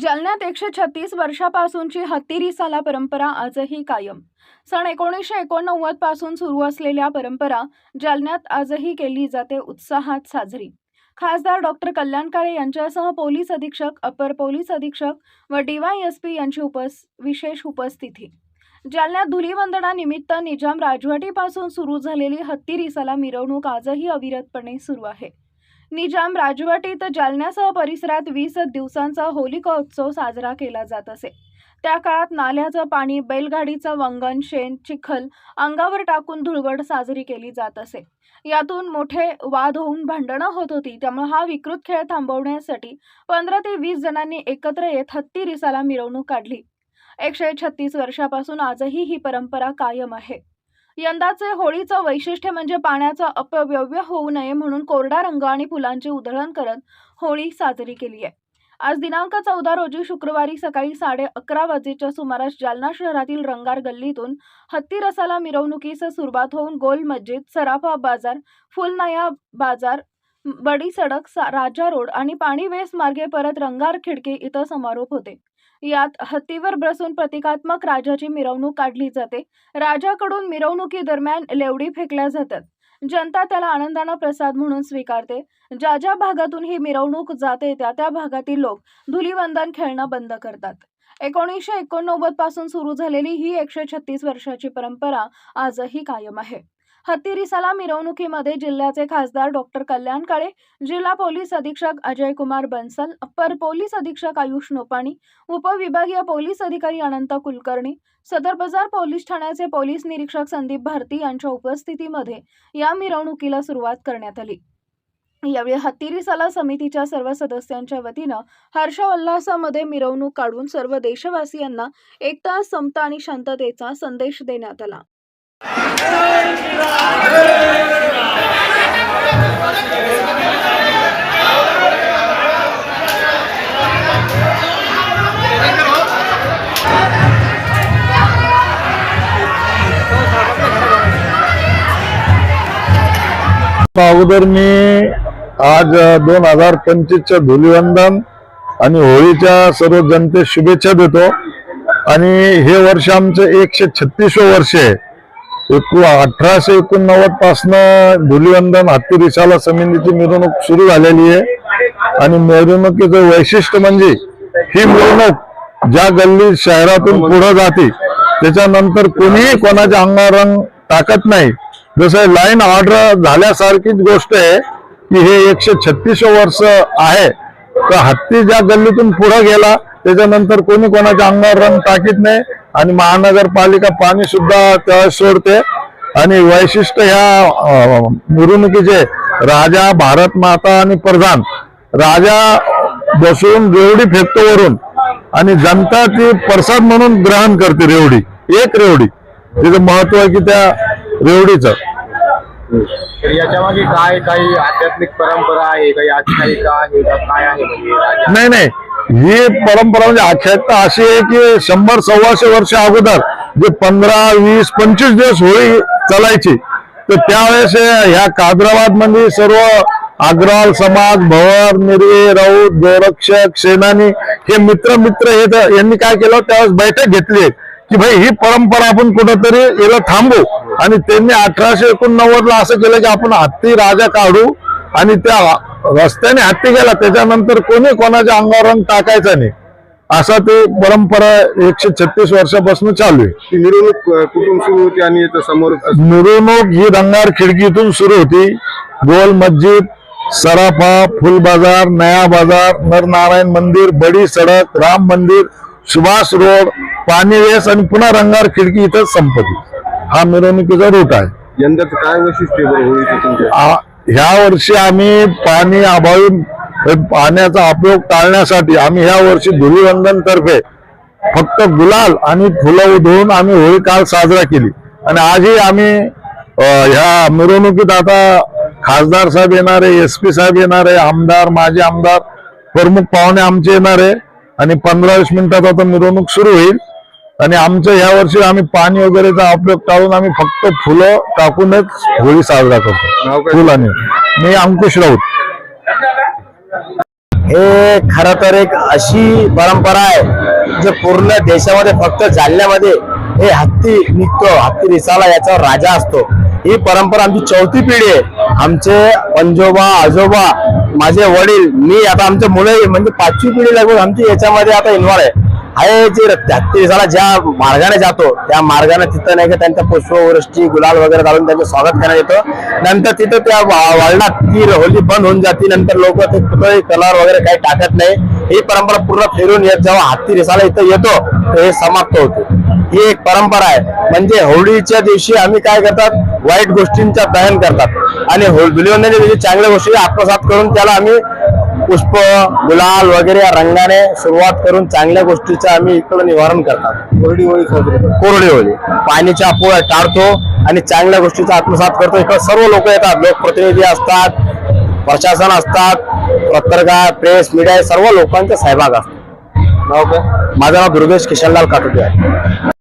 जालन्यात एकशे छत्तीस वर्षापासूनची हत्ती रिसाला परंपरा आजही कायम. सन एकोणीसशे एकोणनव्वदपासून सुरू असलेल्या परंपरा जालन्यात आजही केली जाते उत्साहात साजरी. खासदार डॉक्टर कल्याण काळे यांच्यासह पोलीस अधीक्षक अपर पोलीस अधीक्षक व डीवायएसपी यांची उपस विशेष उपस्थिती. जालन्यात धुलीवंदनानिमित्त निजाम राजवटीपासून सुरू झालेली हत्ती रिसाला मिरवणूक आजही अविरतपणे सुरू आहे. निजाम राजवटीत जालन्यासह परिसरात वीस दिवसांचा होलिका उत्सव साजरा केला जात असे. त्या काळात नाल्याचं पाणी बैलगाडीचं वंगण शेण चिखल अंगावर टाकून धुळवड साजरी केली जात असे. यातून मोठे वाद होऊन भांडणं होत होती त्यामुळे हा विकृत खेळ थांबवण्यासाठी पंधरा ते वीस जणांनी एकत्र येत हत्ती रिसाला मिरवणूक काढली. एकशे छत्तीस वर्षापासून आजही ही परंपरा कायम आहे. यंदाचे होळीचं वैशिष्ट्य म्हणजे पाण्याचा अपव्यव्य होऊ नये म्हणून कोरडा रंग आणि फुलांची उधळण करत होळी साजरी केली आहे. आज दिनांक चौदा रोजी शुक्रवारी सकाळी साडे अकरा वाजेच्या सुमारास जालना शहरातील रंगार गल्लीतून हत्ती रसाला मिरवणुकीस सुरुवात होऊन गोल मस्जिद सराफा बाजार फुलनाया बाजार बडी सडक सा- राजा रोड आणि पाणी वेस मार्गे परत रंगार खिडकी इथं समारोप होते. यात हत्तीवर बसून प्रतिकात्मक राजाची मिरवणूक काढली जाते. राजाकडून मिरवणुकीदरम्यान लेवडी फेकल्या जातात. जनता त्याला आनंदानं प्रसाद म्हणून स्वीकारते. ज्या ज्या भागातून ही मिरवणूक जाते त्या त्या भागातील लोक धुलीवंदन खेळणं बंद करतात. एकोणीसशे एकोणनव्वदपासून सुरू झालेली ही एकशे छत्तीस वर्षाची परंपरा आजही कायम आहे. हत्तीरिसाला मिरवणुकीमध्ये जिल्ह्याचे खासदार डॉक्टर कल्याण काळे जिल्हा पोलीस अधीक्षक अजय कुमार बन्सल अप्पर पोलीस अधीक्षक आयुष नोपाणी उपविभागीय पोलीस अधिकारी अनंत कुलकर्णी सदर बाजार पोलीस ठाण्याचे पोलीस निरीक्षक संदीप भारती यांच्या उपस्थितीमध्ये या मिरवणुकीला सुरुवात करण्यात आली. यावेळी हत्तीरी सला समितीच्या सर्व सदस्यांच्या वतीनं हर्षोल्लासामध्ये मिरवणूक काढून सर्व देशवासियांना एकता समता आणि शांततेचा संदेश देण्यात आला. अगोदर मी आज दोन हजार पंचवीसच्या धुलिवंदन आणि होळीच्या सर्व जनतेस शुभेच्छा देतो. आणि हे वर्ष आमचं एकशे छत्तीसवं वर्ष आहे. एकू अठराशे एकोणनव्वद पासनं धुलिवंदन हत्ती रिसाला समितीची मिरवणूक सुरू झालेली आहे. आणि मिरवणुकीचं वैशिष्ट्य म्हणजे ही मिरवणूक ज्या गल्ली शहरातून पुढे जाते त्याच्यानंतर कोणीही कोणाच्या अंगावर रंग टाकत नाही. जसं लाईन ऑर्डर झाल्यासारखीच गोष्ट आहे. की हे एकशे छत्तीस वर्ष आहे. तर हत्ती ज्या गल्लीतून पुढे गेला त्याच्यानंतर कोणी कोणाच्या अंगावर रंग टाकीत नाही. आणि महानगरपालिका पाणी सुद्धा त्या सोडते. आणि वैशिष्ट्य ह्या मिरवणुकीचे राजा भारत माता आणि प्रधान. राजा बसून रेवडी फेकतो वरून. आणि जनता ती प्रसाद म्हणून ग्रहण करते रेवडी एक रेवडी. तिचं महत्त्व आहे की त्या रेवडीचं. तर याच्या मागे काय काही आध्यात्मिक परंपरा आहे काही आख्यायिका आहे का काय आहे म्हणजे राजा? नाही नाही. ही परंपरा म्हणजे आख्यायिका अशी आहे की शंभर सव्वाशे वर्ष अगोदर जे पंधरा वीस पंचवीस दिवस होळी चालायची तर त्यावेळेस ह्या कादराबादमध्ये सर्व अग्रवाल समाज भवर निर्वे राऊत गोरक्षक सेनानी हे मित्र मित्र हे यांनी काय केलं त्यावेळेस बैठक घेतली. की भाई ही परंपरा आपण कुठंतरी याला थांबू आणि त्यांनी अठराशे एकोणनव्वद ला असं केलं की आपण हत्ती राजा काढू आणि त्या रस्त्याने हत्ती गेला त्याच्यानंतर कोणी कोणाच्या अंगावर रंग टाकायचा नाही. असा ते परंपरा एकशे छत्तीस वर्षापासून चालू आहे. मिरवणूक कुठून सुरू होती आणि समोर मिरवणूक ही रंगार खिडकीतून सुरू होती. गोल मस्जिद सराफा फुल बाजार नया बाजार नरनारायण मंदिर बडी सडक राम मंदिर सुभाष रोड पाणी वेस आणि पुन्हा रंगार खिडकी इथं संपती हा मिरवणुकीचा रूट आहे. यंदाचं काय वैशिष्ट्य आ- ह्या वर्षी आम्ही पाणी अभावी हे पाण्याचा उपयोग टाळण्यासाठी आम्ही ह्या वर्षी धुलीवंदन तर्फे फक्त गुलाल आणि फुलं उधळून आम्ही होळी काल साजरा केली. आणि आजही आम्ही अ, ह्या मिरवणुकीत आता खासदार साहेब येणार आहे एस पी साहेब येणार आहे आमदार माजी आमदार प्रमुख पाहुणे आमचे येणार आहे. आणि पंधरा वीस मिनिटात आता मिरवणूक सुरू होईल. आणि आमचं ह्या वर्षी आम्ही पाणी वगैरेचा उपयोग टाळून आम्ही फक्त फुलं टाकूनच होळी साजरा करतो? फुलाने मी अंकुश राऊत. हे खर तर एक अशी परंपरा आहे जे पूर्ण देशामध्ये फक्त जालन्यामध्ये हे हत्ती निघतो हत्ती रिसाला याचा राजा असतो. ही परंपरा आमची चौथी पिढी आहे. आमचे पंजोबा आजोबा माझे वडील मी आता आमचे मुलं म्हणजे पाचवी पिढी लगभग आमची याच्यामध्ये आता इन्व्हॉल्व आहे. आहे जे त्याला ज्या मार्गाने जातो त्या मार्गाने तिथं नाही का त्यांच्या पुष्पवृष्टी गुलाल वगैरे घालून त्यांचं स्वागत करण्यात येतं. नंतर तिथं त्या वा- वळणात ती होली बंद होऊन जाते नंतर लोक ते कुठंही कलर वगैरे काही टाकत नाही. ही परंपरा पूर्ण फिरून येत जेव्हा हत्ती रिसाला इथं येतो तर हे समाप्त होते. ही एक परंपरा आहे. म्हणजे होळीच्या दिवशी आम्ही काय करतात? वाईट गोष्टींचा दहन करतात. आणि हो- धुलिवंदनच्या दिवशी चांगल्या गोष्टी आत्मसात करून त्याला आम्ही पुष्प गुलाल वगैरे या रंगाने सुरुवात करून चांगल्या गोष्टीचं आम्ही इकडं निवारण करतात. कोरडी होळी. कोरडी होळी. पाणीच्या अपोळ्या टाळतो आणि चांगल्या गोष्टीचा आत्मसात करतो. इकडे सर्व लोक येतात. लोकप्रतिनिधी असतात प्रशासन असतात पत्रकार प्रेस मीडिया सर्व लोकांचा सहभाग असतो. माझं नाव दुर्गेश किशनलाल काटोटे आहे.